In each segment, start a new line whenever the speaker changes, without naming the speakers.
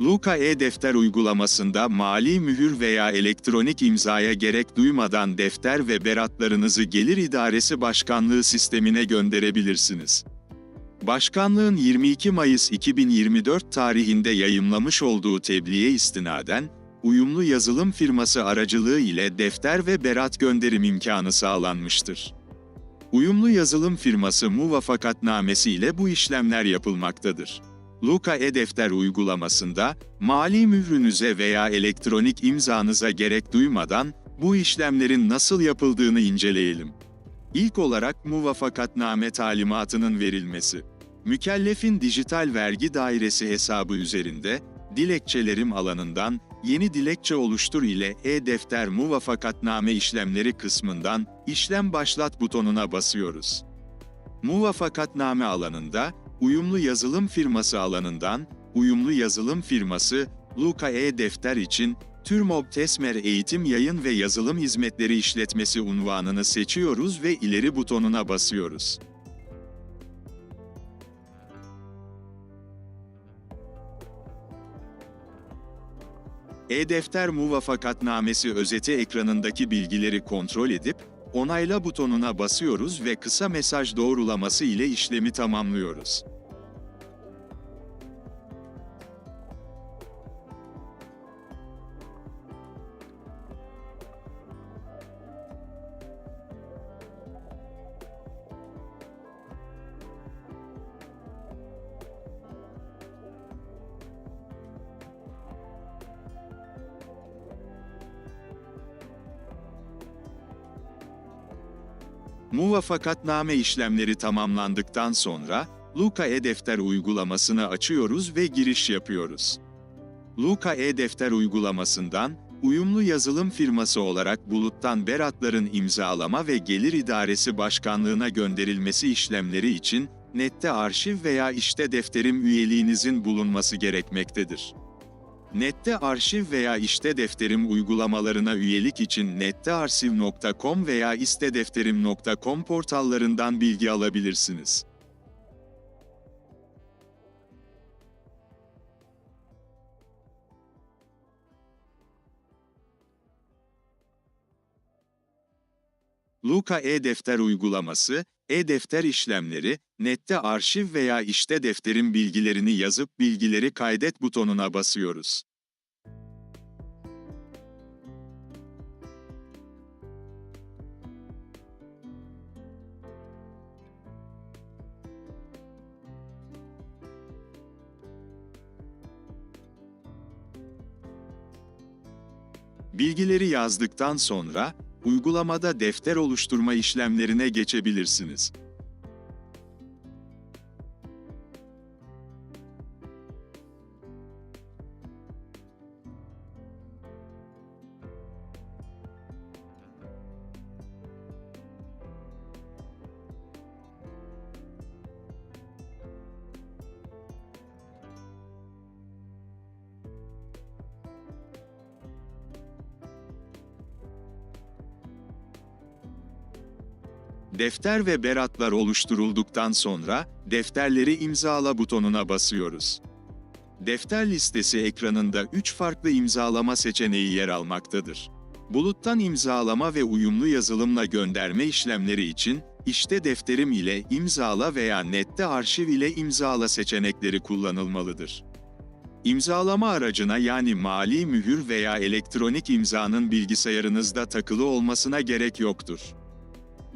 Luka e-Defter uygulamasında mali mühür veya elektronik imzaya gerek duymadan defter ve beratlarınızı Gelir İdaresi Başkanlığı sistemine gönderebilirsiniz. Başkanlığın 22 Mayıs 2024 tarihinde yayımlamış olduğu tebliğe istinaden, uyumlu yazılım firması aracılığı ile defter ve berat gönderim imkanı sağlanmıştır. Uyumlu yazılım firması muvafakatnamesi ile bu işlemler yapılmaktadır. Luka e-Defter uygulamasında, mali mührünüze veya elektronik imzanıza gerek duymadan, bu işlemlerin nasıl yapıldığını inceleyelim. İlk olarak muvafakatname talimatının verilmesi. Mükellefin dijital vergi dairesi hesabı üzerinde, dilekçelerim alanından, yeni dilekçe oluştur ile e-defter muvafakatname işlemleri kısmından, işlem başlat butonuna basıyoruz. Muvafakatname alanında, uyumlu yazılım firması alanından, uyumlu yazılım firması, Luka e-defter için, Türmob Tesmer Eğitim Yayın ve Yazılım Hizmetleri İşletmesi unvanını seçiyoruz ve ileri butonuna basıyoruz. E-Defter Muvafakatnamesi özeti ekranındaki bilgileri kontrol edip, onayla butonuna basıyoruz ve kısa mesaj doğrulaması ile işlemi tamamlıyoruz. Muvafakatname işlemleri tamamlandıktan sonra, Luka e-Defter uygulamasını açıyoruz ve giriş yapıyoruz. Luka e-Defter uygulamasından, uyumlu yazılım firması olarak buluttan beratların imzalama ve Gelir İdaresi Başkanlığına gönderilmesi işlemleri için, nette arşiv veya işte defterim üyeliğinizin bulunması gerekmektedir. Nette arşiv veya işte defterim uygulamalarına üyelik için nettearşiv.com veya istedefterim.com portallarından bilgi alabilirsiniz. Luka e-Defter uygulaması, e-defter işlemleri, nette arşiv veya işte defterin bilgilerini yazıp bilgileri kaydet butonuna basıyoruz. Bilgileri yazdıktan sonra, uygulamada defter oluşturma işlemlerine geçebilirsiniz. Defter ve beratlar oluşturulduktan sonra, defterleri imzala butonuna basıyoruz. Defter listesi ekranında 3 farklı imzalama seçeneği yer almaktadır. Buluttan imzalama ve uyumlu yazılımla gönderme işlemleri için, işte defterim ile imzala veya nette arşiv ile imzala seçenekleri kullanılmalıdır. İmzalama aracına yani mali mühür veya elektronik imzanın bilgisayarınızda takılı olmasına gerek yoktur.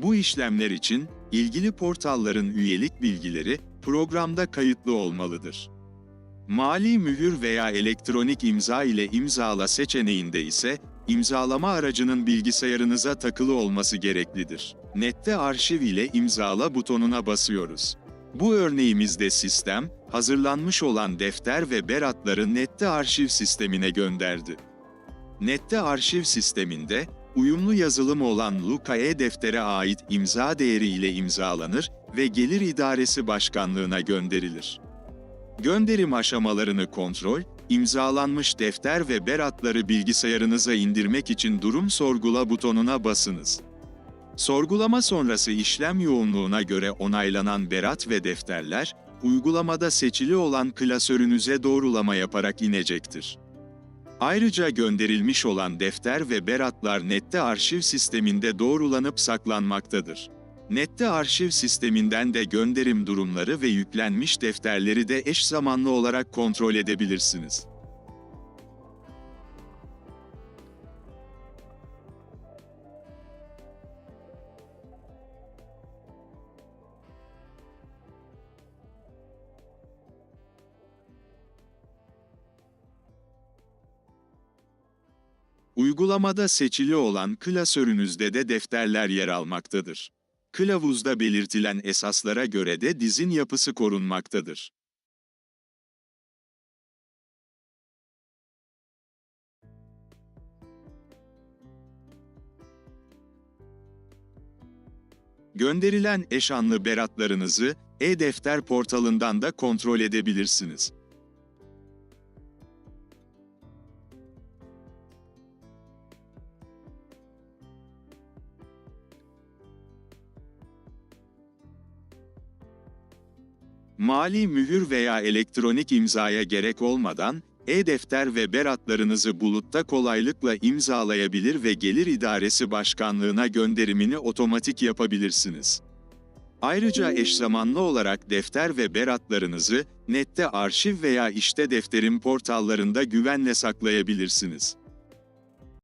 Bu işlemler için, ilgili portalların üyelik bilgileri, programda kayıtlı olmalıdır. Mali mühür veya elektronik imza ile imzala seçeneğinde ise, imzalama aracının bilgisayarınıza takılı olması gereklidir. Nette arşiv ile imzala butonuna basıyoruz. Bu örneğimizde sistem, hazırlanmış olan defter ve beratları Nette arşiv sistemine gönderdi. Nette arşiv sisteminde, uyumlu yazılım olan Luka e-Defter'e ait imza değeri ile imzalanır ve Gelir İdaresi Başkanlığına gönderilir. Gönderim aşamalarını kontrol, imzalanmış defter ve beratları bilgisayarınıza indirmek için durum sorgula butonuna basınız. Sorgulama sonrası işlem yoğunluğuna göre onaylanan berat ve defterler, uygulamada seçili olan klasörünüze doğrulama yaparak inecektir. Ayrıca gönderilmiş olan defter ve beratlar Nette arşiv sisteminde doğrulanıp saklanmaktadır. Nette arşiv sisteminden de gönderim durumları ve yüklenmiş defterleri de eş zamanlı olarak kontrol edebilirsiniz. Uygulamada seçili olan klasörünüzde de defterler yer almaktadır. Kılavuzda belirtilen esaslara göre de dizin yapısı korunmaktadır. Gönderilen eşanlı beratlarınızı e-defter portalından da kontrol edebilirsiniz. Mali mühür veya elektronik imzaya gerek olmadan, e-defter ve beratlarınızı bulutta kolaylıkla imzalayabilir ve Gelir İdaresi Başkanlığına gönderimini otomatik yapabilirsiniz. Ayrıca eş zamanlı olarak defter ve beratlarınızı Nette arşiv veya işte defterin portallarında güvenle saklayabilirsiniz.